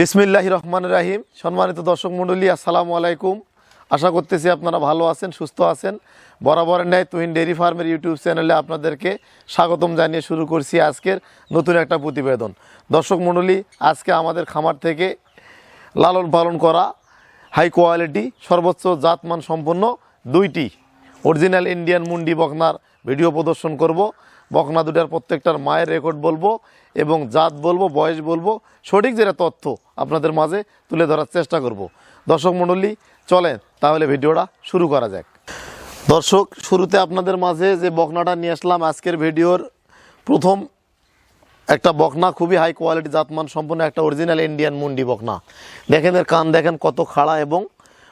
বিসমিল্লাহ রহমান রাহিম। সম্মানিত দর্শক মণ্ডলী, আসসালামু আলাইকুম। আশা করতেছি আপনারা ভালো আছেন, সুস্থ আছেন। বরাবর ন্যায় তুহিন ডেয়ারি ফার্মের ইউটিউব চ্যানেলে আপনাদেরকে স্বাগতম জানিয়ে শুরু করছি আজকের নতুন একটা প্রতিবেদন। দর্শক মণ্ডলী, আজকে আমাদের খামার থেকে লালন পালন করা হাই কোয়ালিটি, সর্বোচ্চ জাতমান সম্পন্ন দুইটি অরিজিনাল ইন্ডিয়ান মুন্ডি বকনার ভিডিও প্রদর্শন করব। বকনা দুটার প্রত্যেকটার মায়ের রেকর্ড বলব এবং জাত বলব, বয়স বলব, সঠিক যেটা তথ্য আপনাদের মাঝে তুলে ধরার চেষ্টা করব। দর্শক মণ্ডলী, চলেন তাহলে ভিডিওটা শুরু করা যাক। দর্শক, শুরুতে আপনাদের মাঝে যে বকনাটা নিয়ে আসলাম, আজকের ভিডিওর প্রথম একটা বকনা, খুবই হাই কোয়ালিটি জাতমান সম্পন্ন একটা অরিজিনাল ইন্ডিয়ান মুন্ডি বকনা। দেখেন এর কান, দেখেন কত খাড়া এবং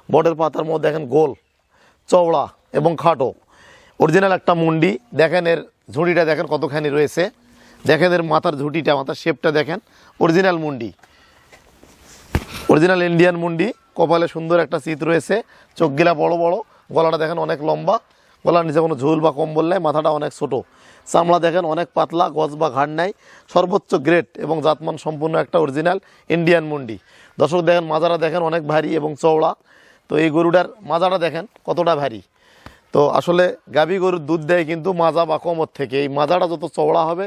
বটের পাতার মধ্যে দেখেন গোল, চওড়া এবং খাটো। অরিজিনাল একটা মুন্ডি, দেখেন এর ঝুঁটিটা দেখেন কতখানি রয়েছে। দেখেন এর মাথার ঝুঁটিটা, মাথার শেপটা দেখেন। অরিজিনাল মুন্ডি। অরিজিনাল ইন্ডিয়ান মুন্ডি। কপালে সুন্দর একটা চিত রয়েছে। চোখগিলা বড় বড়। গলাটা দেখেন অনেক লম্বা। গলার নিচে কোনো ঝোল বা কম্বল নেই, মাথাটা অনেক ছোট। চামড়া দেখেন অনেক পাতলা, গজ বা ঘাড় নাই। সর্বোচ্চ গ্রেট এবং জাতমান সম্পূর্ণ একটা অরিজিনাল ইন্ডিয়ান মুন্ডি। দর্শক দেখেন, মাজারা দেখেন অনেক ভারী এবং চওড়া। তো এই গরুটার মাজাটা দেখেন কতটা ভারী। তো আসলে গাভী গরুর দুধ দেয় কিন্তু মাজা বা কমর থেকে। এই মাজাটা যত চওড়া হবে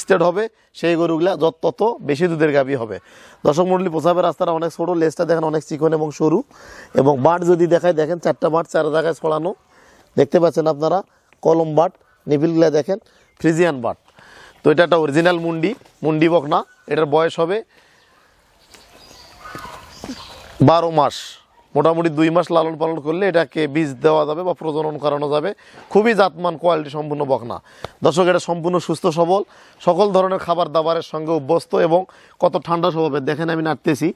স্টেট হবে, সেই গরুগুলা যত তত বেশি দুধের গাভী হবে। দর্শক মন্ডলী পোষাবের রাস্তাটা অনেক ছোটো, লেজটা দেখেন অনেক চিকন এবং সরু। এবং বাট যদি দেখায় দেখেন চারটা বাট চার জায়গায় ছড়ানো। দেখতে পাচ্ছেন আপনারা, কলম বাট নিবিলগুলা দেখেন, ফ্রিজিয়ান বাট। তো এটা একটা অরিজিনাল মুন্ডি মুন্ডি বকনা, এটার বয়স হবে বারো মাস। মোটামুটি দুই মাস লালন পালন করলে এটাকে বীজ দেওয়া যাবে বা প্রজনন করানো যাবে। খুবই জাতমান কোয়ালিটি সম্পূর্ণ বকনা। দর্শক, এটা সম্পূর্ণ সুস্থ, সবল, সকল ধরনের খাবার দাবারের সঙ্গে অভ্যস্ত এবং কত ঠান্ডা স্বভাবের। দেখেন, আমি নাড়তেছি।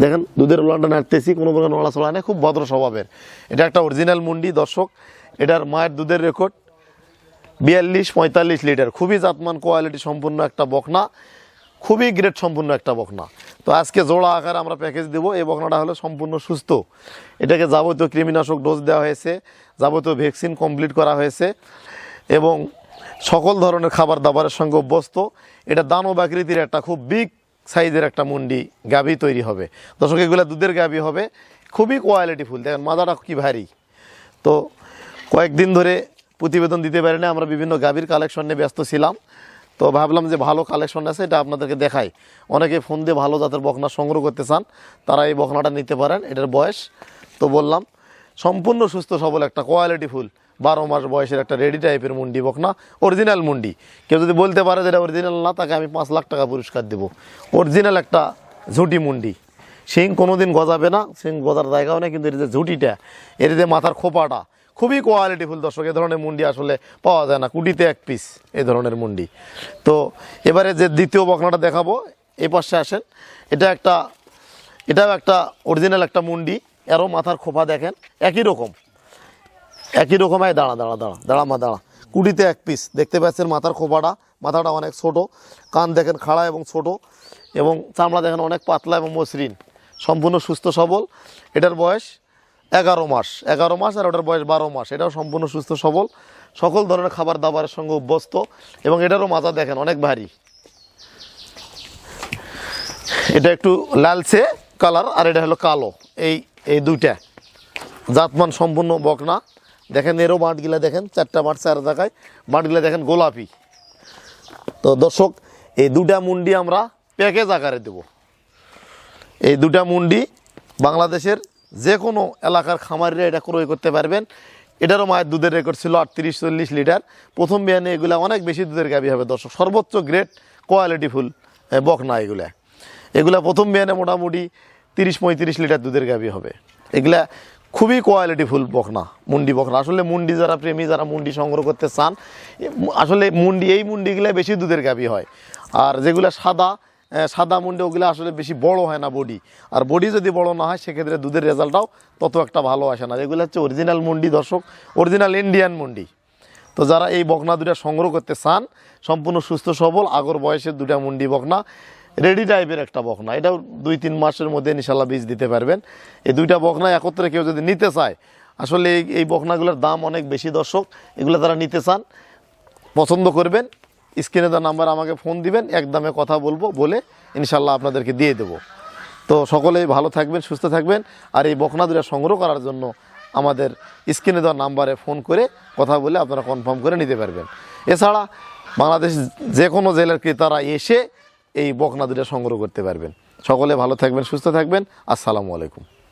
দেখেন, দুধের উলানটা নাড়তেছি, কোনো প্রকার নড়াচড়া নেই, খুব ভদ্র স্বভাবের। এটা একটা অরিজিনাল মুন্ডি, দর্শক। এটার মায়ের দুধের রেকর্ড বিয়াল্লিশ পঁয়তাল্লিশ লিটার। খুবই জাতমান কোয়ালিটি সম্পূর্ণ একটা বকনা। খুবই গ্রেট সম্পূর্ণ একটা বকনা। তো আজকে জোড়া আকারে আমরা প্যাকেজ দেবো। এই বকনাটা হলো সম্পূর্ণ সুস্থ। এটাকে যাবতীয় কৃমিনাশক ডোজ দেওয়া হয়েছে, যাবতীয় ভ্যাকসিন কমপ্লিট করা হয়েছে এবং সকল ধরনের খাবার দাবারের সঙ্গে অভ্যস্ত। এটা দানব আকৃতির একটা খুব বিগ সাইজের একটা মুন্ডি গাভী তৈরি হবে। দর্শক, এগুলো দুধের গাভী হবে। খুবই কোয়ালিটি ফুল। দেখেন মাদাটা কি ভারী। তো কয়েকদিন ধরে প্রতিবেদন দিতে পারি না, আমরা বিভিন্ন গাভীর কালেকশন নিয়ে ব্যস্ত ছিলাম। তো ভাবলাম যে ভালো কালেকশন আছে, এটা আপনাদেরকে দেখাই। অনেকে ফোন দিয়ে ভালো জাতের বকনা সংগ্রহ করতে চান, তারা এই বকনাটা নিতে পারেন, এটার বয়স তো বললাম। সম্পূর্ণ সুস্থ, সবল একটা কোয়ালিটি ফুল, বারো মাস বয়সের একটা রেডি টাইপের মুন্ডি বকনা অরিজিনাল মুন্ডি। কেউ যদি বলতে পারে যে এটা অরিজিনাল না, তাকে আমি পাঁচ লাখ টাকা পুরস্কার দেবো। অরিজিনাল একটা ঝুঁটি মুন্ডি। শিং কোনোদিন গজাবে না শিং গজার জায়গাও নেই, কিন্তু এর যে ঝুঁটিটা, এর যে মাথার খোপাটা, খুবই কোয়ালিটিফুল দর্শক, এ ধরনের মুন্ডি আসলে পাওয়া যায় না, কুটিতে এক পিস এ ধরনের মুন্ডি। তো এবারে যে দ্বিতীয় বকনাটা দেখাবো এই পাশে আসেন, এটা একটা, এটাও একটা অরিজিনাল একটা মুন্ডি, এরও মাথার খোপা দেখেন, একই রকম। একই রকমায় দাঁড়া দাঁড়া দাঁড়া দাঁড়া মা, দাঁড়া। কুটিতে এক পিস দেখতে পাচ্ছেন মাথার খোপাটা, মাথাটা অনেক ছোট, কান দেখেন খাড়া এবং ছোট, এবং চামড়া দেখেন অনেক পাতলা এবং মসৃণ। সম্পূর্ণ সুস্থ, সবল। এটার বয়স এগারো মাস। এগারো মাস আর ওটার বয়স বারো মাস। এটাও সম্পূর্ণ সুস্থ, সবল। সকল ধরনের খাবার দাবারের সঙ্গে অভ্যস্ত এবং এটারও মাজা দেখেন, অনেক ভারী। এটা একটু লালচে কালার আর এটা হলো কালো। এই এই দুইটা। জাতমান সম্পূর্ণ বকনা। দেখেন এরও মাঠগুলা দেখেন, চারটা মাঠ চার জায়গায়। মাঠগুলা দেখেন গোলাপি। তো দর্শক, এই দুটা মুন্ডি আমরা প্যাকেজ আকারে দেব। এই দুটা মুন্ডি বাংলাদেশের যে কোনো এলাকার খামারিরা এটা ক্রয় করতে পারবেন। এটারও মায়ের দুধের রেকর্ড ছিল আটত্রিশ, চল্লিশ লিটার। প্রথম বিয়ানে এগুলা অনেক বেশি দুধের গাভী হবে দর্শক। সর্বোচ্চ গ্রেট কোয়ালিটি ফুল বকনা এগুলা। এগুলা প্রথম বিয়ানে মোটামুটি তিরিশ, পঁয়ত্রিশ লিটার দুধের গাভী হবে। এগুলা খুবই কোয়ালিটিফুল বকনা, মুন্ডি বকনা। আসলে মুন্ডি যারা প্রেমী, যারা মুন্ডি সংগ্রহ করতে চান আসলে মুন্ডি, এই মুন্ডিগুলো বেশি দুধের গাভী হয়। আর যেগুলো সাদা সাদা মুন্ডি ওগুলো আসলে বেশি বড় হয় না বডি। আর বডি যদি বড় না হয়, সেক্ষেত্রে দুধের রেজাল্টটাও তত একটা ভালো আসে না। এগুলো হচ্ছে অরিজিনাল মুন্ডি দর্শক অরিজিনাল ইন্ডিয়ান মুন্ডি। তো যারা এই বকনা দুটা সংগ্রহ করতে চান, সম্পূর্ণ সুস্থ, সবল, আগর বয়সের দুটা মুন্ডি বকনা রেডি টাইপের একটা বকনা। এটাও দুই তিন মাসের মধ্যে ইনশাল্লাহ বীজ দিতে পারবেন। এই দুইটা বকনা একত্রে কেউ যদি নিতে চায়, আসলে এই এই বকনাগুলোর দাম অনেক বেশি দর্শক, এগুলো তারা নিতে চান, পছন্দ করবেন। স্ক্রিনে দেওয়া নাম্বার আমাকে ফোন দিবেন একদমে কথা বলব, বলে ইনশাল্লাহ আপনাদেরকে দিয়ে দেবো। তো সকলেই ভালো থাকবেন, সুস্থ থাকবেন, আর এই বকনা দুটা সংগ্রহ করার জন্য আমাদের স্ক্রিনে দেওয়া নাম্বারে ফোন করে কথা বলে আপনারা কনফার্ম করে নিতে পারবেন। এছাড়া বাংলাদেশ যে কোনো জেলার ক্রেতারা এসে এই বকনা দুটা সংগ্রহ করতে পারবেন। সকলে ভালো থাকবেন, সুস্থ থাকবেন। আসসালামু আলাইকুম।